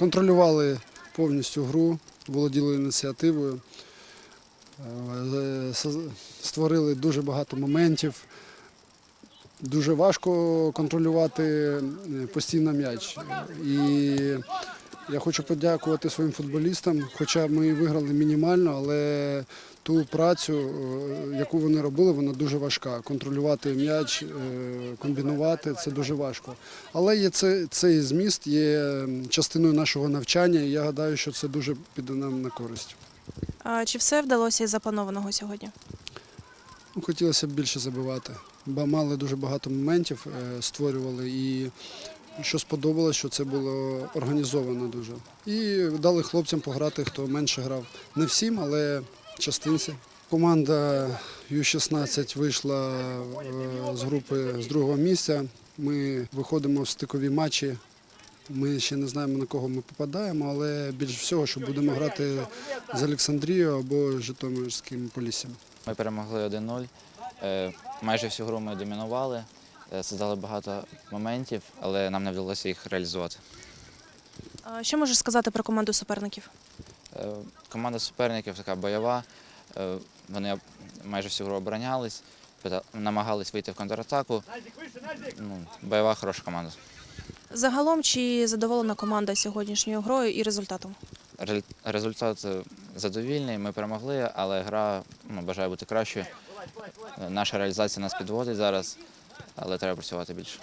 Контролювали повністю гру, володіли ініціативою, е, створили дуже багато моментів. Дуже важко контролювати е, постійно м'яч. І я хочу подякувати своїм футболістам, хоча ми і виграли мінімально, але ту працю, е, яку вони робили, вона дуже важка. Контролювати м'яч, е, комбінувати це дуже важко. Але є це, цей зміст є частиною нашого навчання, і я гадаю, що це дуже піде нам на користь. А Чи все вдалося із запланованого сьогодні? Ну, хотілося б більше забивати. Бо мали дуже багато моментів, е, створювали і що сподобалось, що це було організовано дуже. І дали хлопцям пограти, хто менше грав. Не всім, але частинці. Команда Ю-16 вийшла е, з групи з другого місця. Ми виходимо в стикові матчі. Ми ще не знаємо на кого ми попадаємо, але більш всього, що будемо грати з Олександрією або Житомирським Поліссям. Ми перемогли 1-0. Е, Майже всю гру ми домінували, создали багато моментів, але нам не вдалося їх реалізувати. Що можеш сказати про команду суперників? Е, Команда суперників така бойова. е, Вони майже всю гру оборонялись, намагались вийти в контратаку. Ну, бойова, хороша команда. Загалом, чи задоволена команда сьогоднішньою грою і результатом? Результат е, задовільний, ми перемогли, але гра ну, бажає бути кращою. Е, Наша реалізація нас підводить зараз, але треба працювати більше.